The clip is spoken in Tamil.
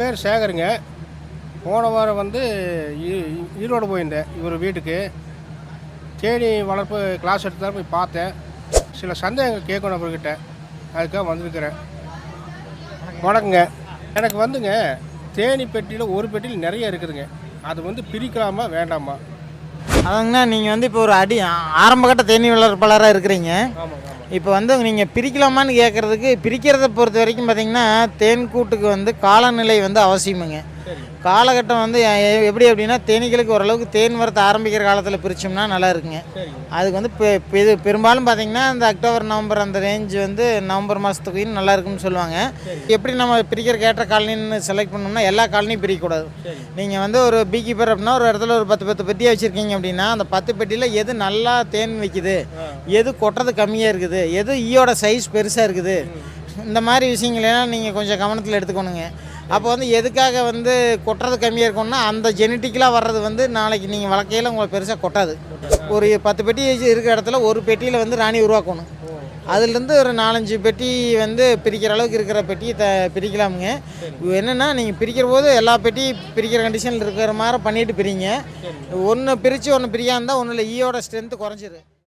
பேர் சேகருங்க. போன வாரம் வந்து ஈரோடு போயிருந்தேன் இவர் வீட்டுக்கு. தேனி வளர்ப்பு கிளாஸ் எடுத்து போய் பார்த்தேன். சில சந்தேகங்கள் கேட்கணும் அவர்கிட்ட. அதுக்காக வந்திருக்கிறேன். வணக்கங்க. எனக்கு வந்துங்க தேனி பெட்டியில் ஒரு பெட்டியில் நிறைய இருக்குதுங்க. அது வந்து பிரிக்கலாமா வேண்டாமா? அதங்கண்ணா நீங்கள் வந்து இப்போ ஒரு அடி ஆரம்பகட்ட தேனீ வளர்ப்பாளராக இருக்கிறீங்க. ஆமாங்க ஆமாம் இப்போ வந்து நீங்கள் பிரிக்கலாமான்னு கேட்குறதுக்கு பிரிக்கிறத பொறுத்த வரைக்கும் பார்த்தீங்கன்னா தேன் கூட்டுக்கு வந்து காலநிலை வந்து அவசியமுங்க. காலகட்டம் வந்து எப்படி அப்படின்னா தேனீகளுக்கு ஓரளவுக்கு தேன் வரத்தை ஆரம்பிக்கிற காலத்தில் பிரித்தோம்னா நல்லா இருக்குங்க. அதுக்கு வந்து இது பெரும்பாலும் பார்த்தீங்கன்னா இந்த அக்டோபர் நவம்பர் அந்த ரேஞ்ச் வந்து நவம்பர் மாதத்துக்கு நல்லா இருக்குன்னு சொல்லுவாங்க. எப்படி நம்ம பிரிக்கிறக்கு ஏற்ற காலனின்னு செலக்ட் பண்ணோம்னா எல்லா காலனியும் பிரிக்கக்கூடாது. நீங்கள் வந்து ஒரு பீ கீப்பர் அப்படின்னா ஒரு இடத்துல ஒரு பத்து பத்து பெட்டியாக வச்சுருக்கீங்க அப்படின்னா அந்த பத்து பெட்டியில் எது நல்லா தேன் வைக்குது எது கொட்டுறது கம்மியாக இருக்குது எது ஈயோட சைஸ் பெருசாக இருக்குது இந்த மாதிரி விஷயங்களெல்லாம் நீங்கள் கொஞ்சம் கவனத்தில் எடுத்துக்கணுங்க. அப்போ வந்து எதுக்காக வந்து கொட்டுறது கம்மியாக இருக்கும்னா அந்த ஜெனட்டிக்கலாக வர்றது வந்து நாளைக்கு நீங்கள் வளர்க்கையில் உங்களுக்கு பெருசாக கொட்டாது. ஒரு பத்து பெட்டி இருக்கிற இடத்துல ஒரு பெட்டியில் வந்து ராணி உருவாக்கணும். அதுலேருந்து ஒரு நாலஞ்சு பெட்டி வந்து பிரிக்கிற அளவுக்கு இருக்கிற பெட்டியை த பிரிக்கலாமுங்க. என்னென்னா நீங்கள் பிரிக்கிற போது எல்லா பெட்டி பிரிக்கிற கண்டிஷனில் இருக்கிற மாதிரி பண்ணிட்டு பிரிங்க. ஒன்று பிரித்து ஒன்று பிரியாமல் இருந்தால் ஒன்றில் ஈயோட ஸ்ட்ரென்த்து குறைஞ்சிரு